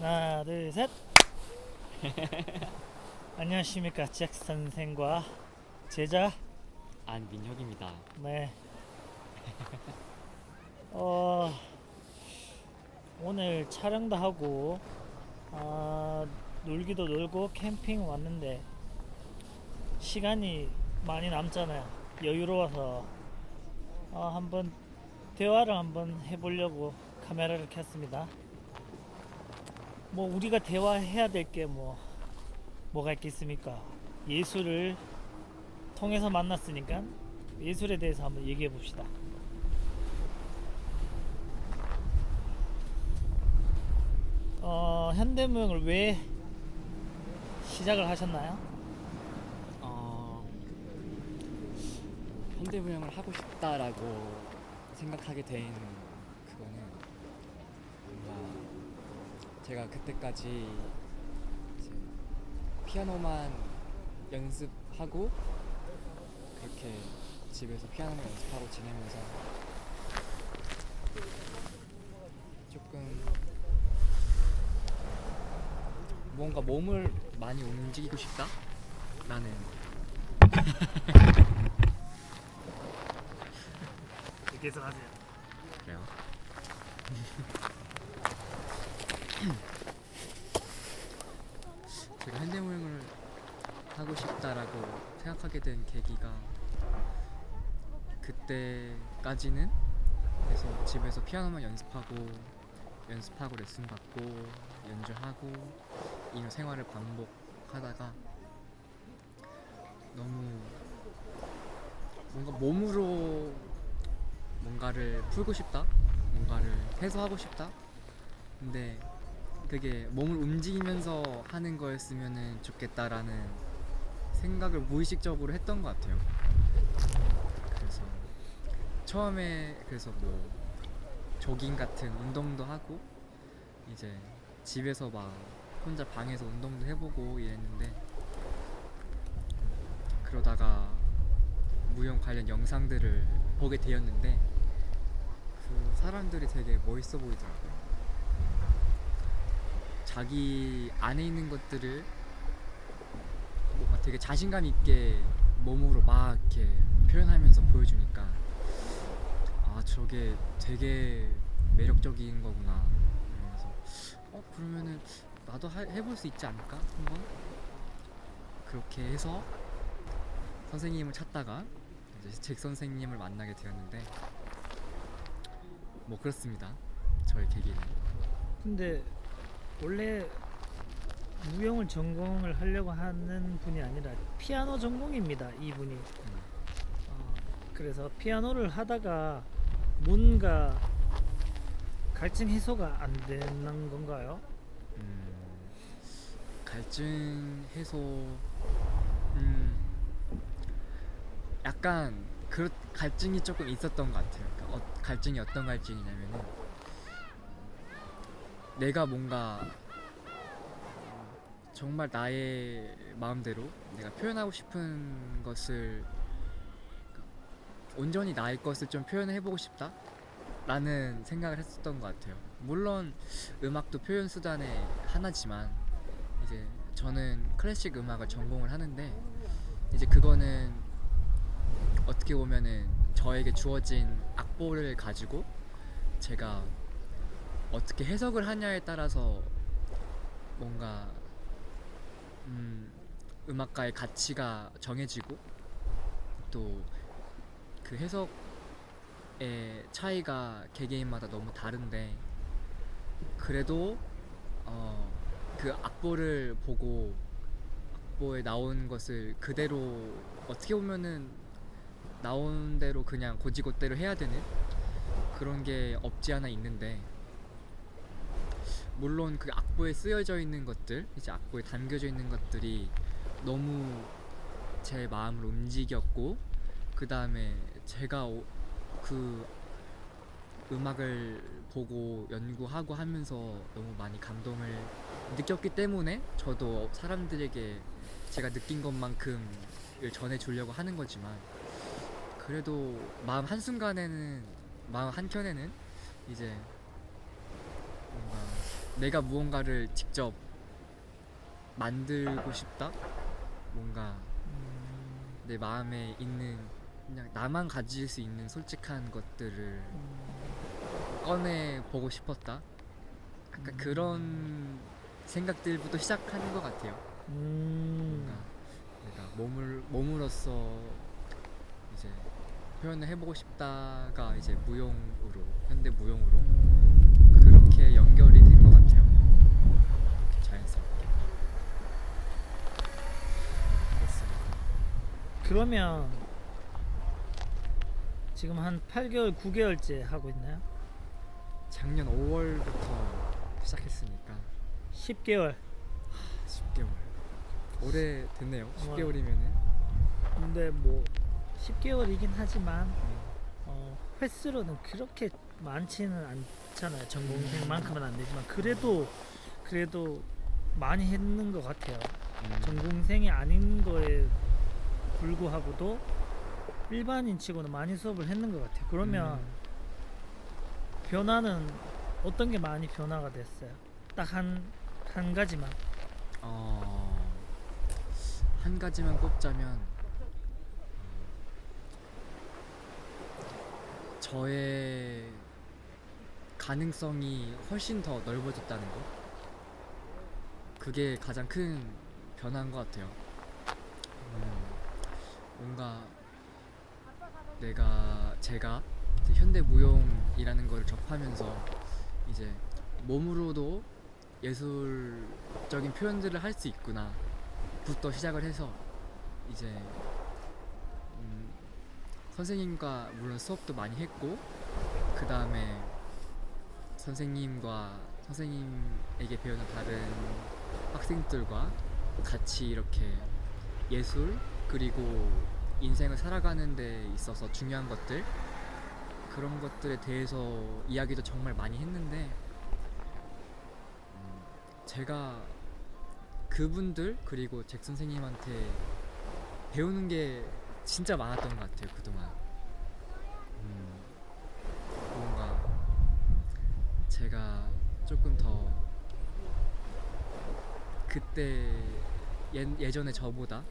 하나, 둘, 셋. 안녕하십니까 잭 선생과 제자 안민혁입니다. 네. 어 오늘 촬영도 하고 아 놀기도 놀고 캠핑 왔는데 시간이 많이 남잖아요. 여유로워서 어, 한번 대화를 한번 해보려고 카메라를 켰습니다. 뭐 우리가 대화해야 될 게 뭐 뭐가 있겠습니까? 예술을 통해서 만났으니까 예술에 대해서 한번 얘기해 봅시다. 어, 현대무용을 왜 시작을 하셨나요? 어, 현대무용을 하고 싶다라고 생각하게 된 그거는 뭔가 제가 그때까지 이제 피아노만 연습하고 그렇게 집에서 피아노만 연습하고 지내면서 조금 뭔가 몸을 많이 움직이고 싶다? 나는 계속 하세요. 그래요. 제가 현대무용을 하고 싶다라고 생각하게 된 계기가 그때까지는 그래서 집에서 피아노만 연습하고 연습하고 레슨 받고 연주하고 이 생활을 반복하다가 너무 뭔가 몸으로 뭔가를 풀고 싶다, 뭔가를 해소하고 싶다. 근데 그게 몸을 움직이면서 하는 거였으면 좋겠다라는 생각을 무의식적으로 했던 것 같아요. 그래서 처음에 그래서 뭐 조깅 같은 운동도 하고 이제 집에서 막 혼자 방에서 운동도 해보고 이랬는데 그러다가 무용 관련 영상들을 보게 되었는데 그 사람들이 되게 멋있어 보이더라고요. 자기 안에 있는 것들을 뭔가 되게 자신감 있게 몸으로 막 이렇게 표현하면서 보여주니까 아 저게 되게 매력적인 거구나. 그래서 어 그러면은 나도 하- 해볼 수 있지 않을까 한번 그렇게 해서 선생님을 찾다가 이제 잭 선생님을 만나게 되었는데 뭐 그렇습니다. 저의 계기는 근데 원래 무용을 전공을 하려고 하는 분이 아니라 피아노 전공입니다. 이분이. 어, 그래서 피아노를 하다가 뭔가 갈증 해소가 안 되는 건가요? 음, 갈증 해소 음, 약간 그 갈증이 조금 있었던 것 같아요. 그러니까 어, 갈증이 어떤 갈증이냐면은 내가 뭔가 정말 나의 마음대로 내가 표현하고 싶은 것을 온전히 나의 것을 좀 표현해보고 싶다. 라는 생각을 했었던 것 같아요. 물론 음악도 표현 수단의 하나지만 이제 저는 클래식 음악을 전공을 하는데 이제 그거는 어떻게 보면은 저에게 주어진 악보를 가지고 제가 어떻게 해석을 하냐에 따라서 뭔가 음, 음악가의 가치가 정해지고 또 그 해석의 차이가 개개인마다 너무 다른데 그래도 어, 그 악보를 보고 악보에 나온 것을 그대로 어떻게 보면은 나온 대로 그냥 고지고대로 해야 되는 그런 게 없지 않아 있는데 물론 그 악보에 쓰여져 있는 것들 이제 악보에 담겨져 있는 것들이 너무 제 마음을 움직였고 그 다음에 제가 오- 그 음악을 보고 연구하고 하면서 너무 많이 감동을 느꼈기 때문에 저도 사람들에게 제가 느낀 것만큼을 전해주려고 하는 거지만 그래도 마음 한순간에는 마음 한켠에는 이제 내가 무언가를 직접 만들고 싶다. 뭔가 음, 내 마음에 있는 그냥 나만 가질 수 있는 솔직한 것들을 음, 꺼내 보고 싶었다. 약간 음. 그런 생각들부터 시작하는 것 같아요. 음, 뭔가 내가 몸을 몸으로써 이제 표현을 해보고 싶다가 이제 무용으로 현대 무용으로 음. 그렇게 연결이 된 것 같아요. 자연스럽게. 그렇습니다. 그러면 지금 한 8개월, 9개월째 하고 있나요? 작년 5월부터 시작했으니까 10개월. 10개월. 오래 됐네요. 와. 10개월이면은. 근데 뭐 10개월이긴 하지만 어, 횟수로는 그렇게 많지는 않잖아요. 전공생만큼은 안 되지만 그래도 그래도 많이 했는 것 같아요. 전공생이 아닌 거에 불구하고도 일반인 치고는 많이 수업을 했는 것 같아요. 그러면 음. 변화는 어떤 게 많이 변화가 됐어요? 딱 한 한 가지만. 어, 한 가지만 꼽자면 저의 가능성이 훨씬 더 넓어졌다는 거? 그게 가장 큰 변화인 것 같아요. 음, 뭔가 내가 제가 현대 무용이라는 걸 접하면서 이제 몸으로도 예술적인 표현들을 할 수 있구나 부터 시작을 해서 이제 음, 선생님과 물론 수업도 많이 했고 그 다음에 선생님과 선생님에게 배우는 다른 학생들과 같이 이렇게 예술 그리고 인생을 살아가는 데 있어서 중요한 것들 그런 것들에 대해서 이야기도 정말 많이 했는데 음, 제가 그분들 그리고 잭 선생님한테 배우는 게 진짜 많았던 것 같아요 그동안 음, 뭔가 제가 조금 더 그때 예, 예전에 저보다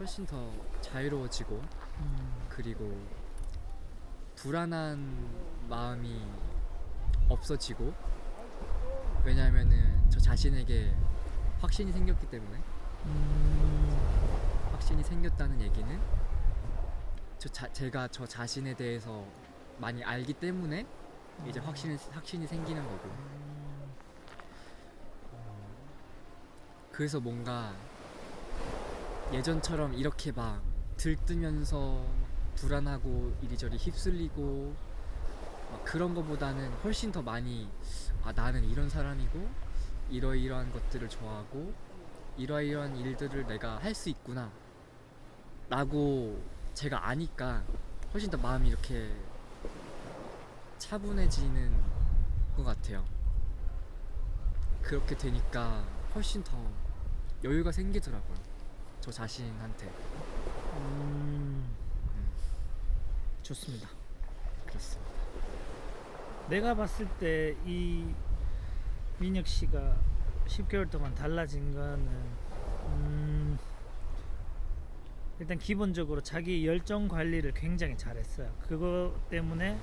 훨씬 더 자유로워지고 음, 그리고 불안한 마음이 없어지고 왜냐하면은 저 자신에게 확신이 생겼기 때문에 음, 확신이 생겼다는 얘기는 저 자, 제가 저 자신에 대해서 많이 알기 때문에 이제 확신이 확신이 생기는 거고. 음, 그래서 뭔가 예전처럼 이렇게 막 들뜨면서 불안하고 이리저리 휩쓸리고 막 그런 거보다는 훨씬 더 많이 아 나는 이런 사람이고 이러이러한 것들을 좋아하고 이러이러한 일들을 내가 할 수 있구나 라고 제가 아니까 훨씬 더 마음이 이렇게 차분해지는 것 같아요. 그렇게 되니까 훨씬 더 여유가 생기더라고요. 저 자신한테. 음, 좋습니다. 그렇습니다. 내가 봤을 때 이 민혁 씨가 10개월 동안 달라진 거는 음, 일단 기본적으로 자기 열정 관리를 굉장히 잘했어요. 그거 때문에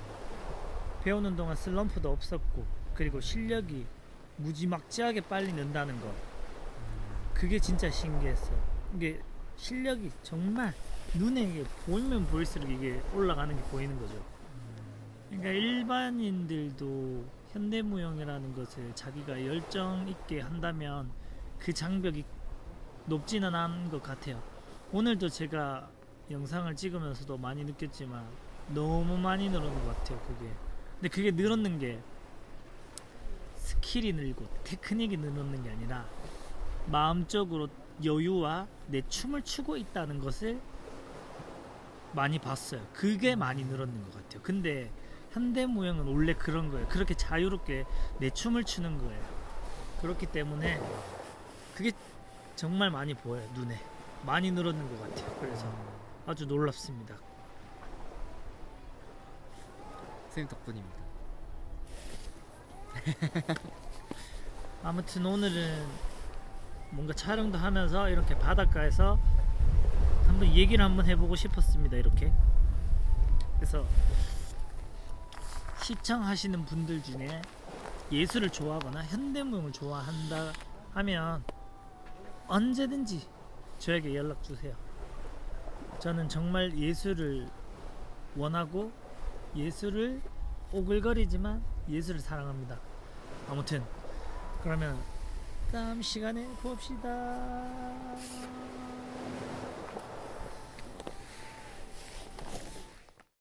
배우는 동안 슬럼프도 없었고 그리고 실력이 무지막지하게 빨리 는다는 거 그게 진짜 신기했어요. 이게 실력이 정말 눈에 이게 보이면 보일수록 이게 올라가는 게 보이는 거죠. 그러니까 일반인들도 현대무용이라는 것을 자기가 열정 있게 한다면 그 장벽이 높지는 않은 것 같아요. 오늘도 제가 영상을 찍으면서도 많이 느꼈지만 너무 많이 늘어난 것 같아요. 그게. 근데 그게 늘었는 게 스킬이 늘고 테크닉이 늘었는 게 아니라 마음적으로 여유와 내 춤을 추고 있다는 것을 많이 봤어요. 그게 많이 늘었는 것 같아요. 근데 현대 무용은 원래 그런 거예요. 그렇게 자유롭게 내 춤을 추는 거예요. 그렇기 때문에 그게 정말 많이 보여요. 눈에 많이 늘었는 것 같아요. 그래서 아주 놀랍습니다. 선생님 덕분입니다 아무튼 오늘은 뭔가 촬영도 하면서 이렇게 바닷가에서 한번 얘기를 한번 해보고 싶었습니다. 이렇게 그래서 시청하시는 분들 중에 예술을 좋아하거나 현대무용을 좋아한다 하면 언제든지 저에게 연락 주세요. 저는 정말 예술을 원하고 예술을 오글거리지만 예술을 사랑합니다. 아무튼 그러면 다음 시간에 봅시다.